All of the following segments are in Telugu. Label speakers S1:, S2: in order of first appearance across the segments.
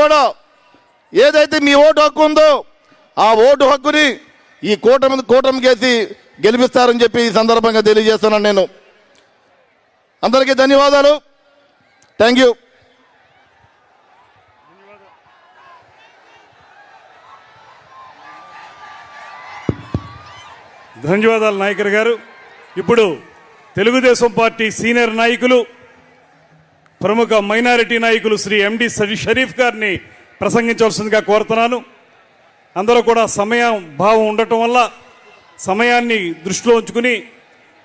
S1: కూడా ఏదైతే మీ ఓటు హక్కు ఉందో ఆ ఓటు హక్కుని ఈ కూటమి కూటమికేసి గెలిపిస్తారని చెప్పి ఈ సందర్భంగా తెలియజేస్తున్నాను నేను. అందరికీ ధన్యవాదాలు. థ్యాంక్ యూ
S2: ధన్యవాదాలు నాయకర్ గారు. ఇప్పుడు తెలుగుదేశం పార్టీ సీనియర్ నాయకులు ప్రముఖ మైనారిటీ నాయకులు శ్రీ ఎండి షరీఫ్ గారిని ప్రసంగించవలసిందిగా కోరుతున్నాను. అందరూ కూడా సమయం భావం ఉండటం వల్ల సమయాన్ని దృష్టిలో ఉంచుకుని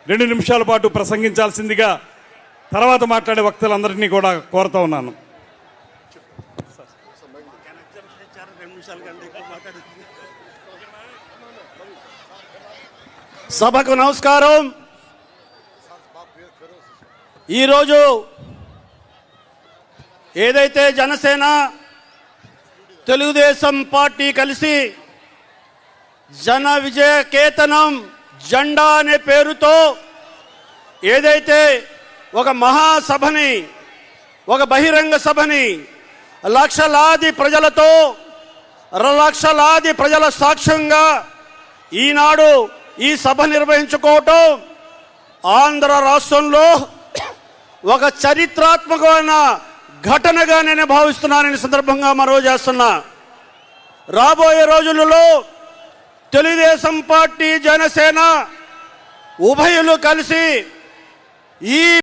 S2: రెండు నిమిషాల పాటు ప్రసంగించాల్సిందిగా తర్వాత మాట్లాడే వక్తలందరినీ కూడా కోరుతా ఉన్నాను.
S3: సభకు నమస్కారం. ఈరోజు ఏదైతే జనసేన తెలుగుదేశం పార్టీ కలిసి జన విజయ కేతనం జెండా అనే పేరుతో ఏదైతే ఒక మహాసభని ఒక బహిరంగ సభని లక్షలాది ప్రజలతో లక్షలాది ప్రజల సాక్ష్యంగా ఈనాడు ఈ సభ నిర్వహించుకోవటం ఆంధ్ర రాష్ట్రంలో ఒక చరిత్రాత్మకమైన ఘటనగా నేను భావిస్తున్నానని సందర్భంగా మరో చేస్తున్నా. రాబోయే రోజులలో తెలుగుదేశం పార్టీ జనసేన ఉభయులు కలిసి ఈ